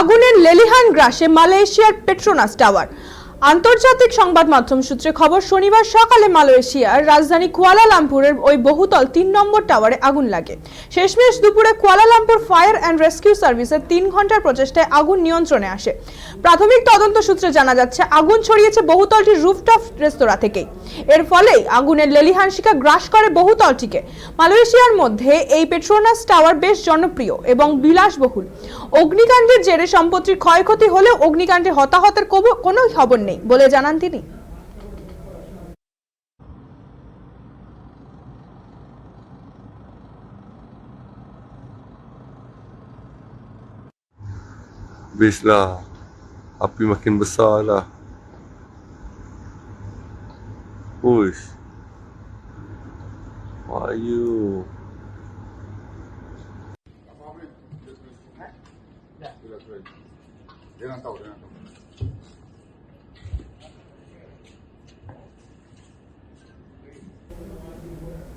আগুনের লেলিহান গ্রাসে মালয়েশিয়ার পেট্রোনাস টাওয়ার। আন্তর্জাতিক সংবাদ মাধ্যম সূত্রে খবর, শনিবার সকালে মালয়েশিয়ার রাজধানী কুয়ালালামপুরের ওই বহুতল তিন নম্বর টাওয়ারে আগুন লাগে। শেষমেশ দুপুরে কুয়ালালামপুর ফায়ার অ্যান্ড রেস্কিউ সার্ভিসের তিন ঘণ্টার প্রচেষ্টায় আগুন নিয়ন্ত্রণে আসে। প্রাথমিক তদন্ত সূত্রে জানা যাচ্ছে, আগুন ছড়িয়েছে বহুতলটির রুফটপ রেস্তোরাঁ থেকেই। এর ফলেই আগুনের লেলিহান শিকা গ্রাস করে বহুতলটিকে। মালয়েশিয়ার মধ্যে এই পেট্রোনাস টাওয়ার বেশ জনপ্রিয় এবং বিলাসবহুল। অগ্নিকাণ্ডের জেরে সম্পত্তির ক্ষয়ক্ষতি হলেও অগ্নিকাণ্ডে হতাহতের কোনো খবর নেই। বলে জানান তিনি Habis lah. Api makin besar lah. Uish. Wahyu. Dia nak tahu, dia nak tahu.